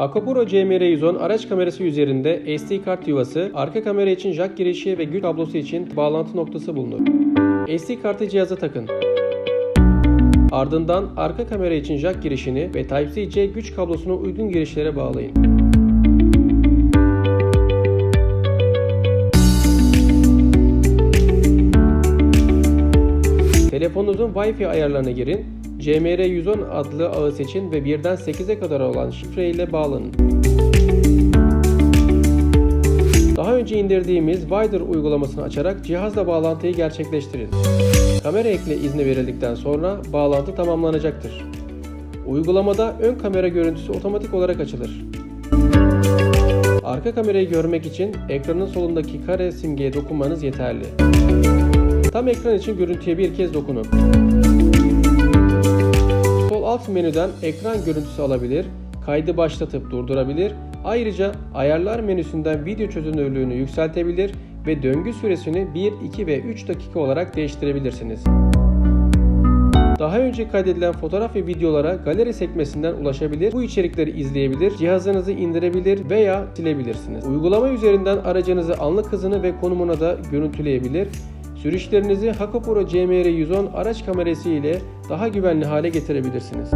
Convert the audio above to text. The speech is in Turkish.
Akopuro CMR110 araç kamerası üzerinde SD kart yuvası, arka kamera için jack girişi ve güç kablosu için bağlantı noktası bulunur. SD kartı cihaza takın. Ardından arka kamera için jack girişini ve Type-C güç kablosunu uygun girişlere bağlayın. Telefonunuzun Wi-Fi ayarlarına girin. CMR110 adlı ağı seçin ve 1'den 8'e kadar olan şifre ile bağlanın. Daha önce indirdiğimiz Wider uygulamasını açarak cihazla bağlantıyı gerçekleştirin. Kamera ekle izni verildikten sonra bağlantı tamamlanacaktır. Uygulamada ön kamera görüntüsü otomatik olarak açılır. Arka kamerayı görmek için ekranın solundaki kare simgeye dokunmanız yeterli. Tam ekran için görüntüye bir kez dokunun. Menüden ekran görüntüsü alabilir, kaydı başlatıp durdurabilir, ayrıca ayarlar menüsünden video çözünürlüğünü yükseltebilir ve döngü süresini 1, 2 ve 3 dakika olarak değiştirebilirsiniz. Daha önce kaydedilen fotoğraf ve videolara galeri sekmesinden ulaşabilir, bu içerikleri izleyebilir, cihazınızı indirebilir veya silebilirsiniz. Uygulama üzerinden aracınızı anlık hızını ve konumuna da görüntüleyebilir. Sürüşlerinizi Hakopuro CMR110 araç kamerası ile daha güvenli hale getirebilirsiniz.